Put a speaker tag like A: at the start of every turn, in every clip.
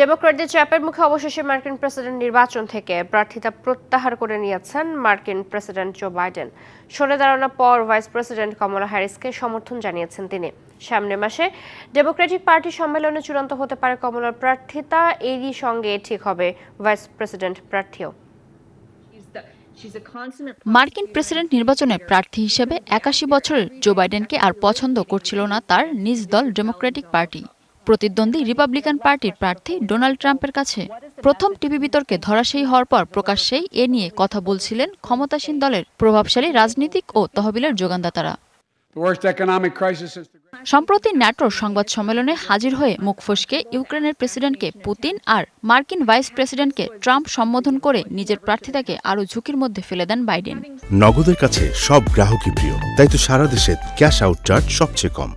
A: ডেমোক্র্যাটদের চাপের মুখে অবশেষে মার্কিন প্রেসিডেন্ট নির্বাচন থেকে প্রার্থিতা প্রত্যাহার করে নিয়েছেন মার্কিন প্রেসিডেন্ট জো বাইডেন। সরে দাঁড়ানোর পর ভাইস প্রেসিডেন্ট কমলা হ্যারিসকে সমর্থন জানিয়েছেন তিনি। সামনের মাসে ডেমোক্রেটিক পার্টি সম্মেলনে চূড়ান্ত হতে পারে কমলার প্রার্থিতা, এরই সঙ্গে ঠিক হবে ভাইস প্রেসিডেন্ট প্রার্থীও।
B: মার্কিন প্রেসিডেন্ট নির্বাচনে প্রার্থী হিসেবে একাশি বছরের জো বাইডেনকে আর পছন্দ করছিল না তার নিজ দল ডেমোক্রেটিক পার্টি। প্রতিদ্বন্দ্বী রিপাবলিকান পার্টির প্রার্থী ডোনাল্ড ট্রাম্পের কাছে প্রথম টিভি বিতর্কে ধরাশায়ী হওয়ার পর প্রকাশ্যেই এ নিয়ে কথা বলছিলেন ক্ষমতাসীন দলের প্রভাবশালী রাজনীতিক ও তহবিলের যোগানদাতারা। সম্প্রতি ন্যাটোর সংবাদ সম্মেলনে হাজির হয়ে মুখ ফসকে ইউক্রেনের প্রেসিডেন্টকে পুতিন আর মার্কিন ভাইস প্রেসিডেন্টকে ট্রাম্প সম্বোধন করে নিজের প্রার্থিতাকে আরও ঝুঁকির মধ্যে ফেলে দেন বাইডেন।
C: নগদের কাছে সব গ্রাহকই প্রিয় তাই তো সারা দেশে ক্যাশ আউট চার্জ সবচেয়ে কম।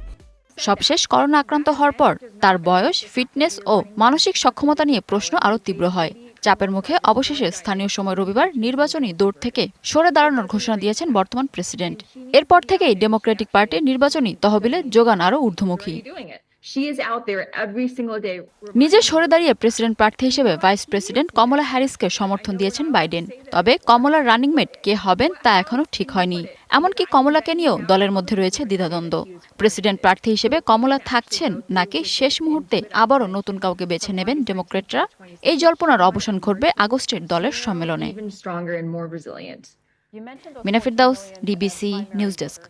B: সবশেষ করোনা আক্রান্ত হওয়ার পর তার বয়স, ফিটনেস ও মানসিক সক্ষমতা নিয়ে প্রশ্ন আরও তীব্র হয়। চাপের মুখে অবশেষে স্থানীয় সময় রবিবার নির্বাচনী দৌড় থেকে সরে দাঁড়ানোর ঘোষণা দিয়েছেন বর্তমান প্রেসিডেন্ট। এরপর থেকেই ডেমোক্রেটিক পার্টির নির্বাচনী তহবিলে যোগান আরও ঊর্ধ্বমুখী। নিজে সরে দাঁড়িয়ে প্রেসিডেন্ট প্রার্থী হিসেবে ভাইস প্রেসিডেন্ট কমলা হ্যারিসকে সমর্থন দিয়েছেন বাইডেন। তবে কমলার রানিং মেট কে হবেন তা এখনও ঠিক হয়নি। এমনকি কমলাকে নিয়েও দলের মধ্যে রয়েছে দ্বিধাদ্বন্দ্ব। প্রেসিডেন্ট প্রার্থী হিসেবে কমলা থাকছেন নাকি শেষ মুহূর্তে আবারও নতুন কাউকে বেছে নেবেন ডেমোক্রেটরা? এই জল্পনার অবসান ঘটবে আগস্টের দলের সম্মেলনে।
D: Even stronger and more resilient.
B: মিনাফির দাউস ডিবিসি নিউজ ডেস্ক।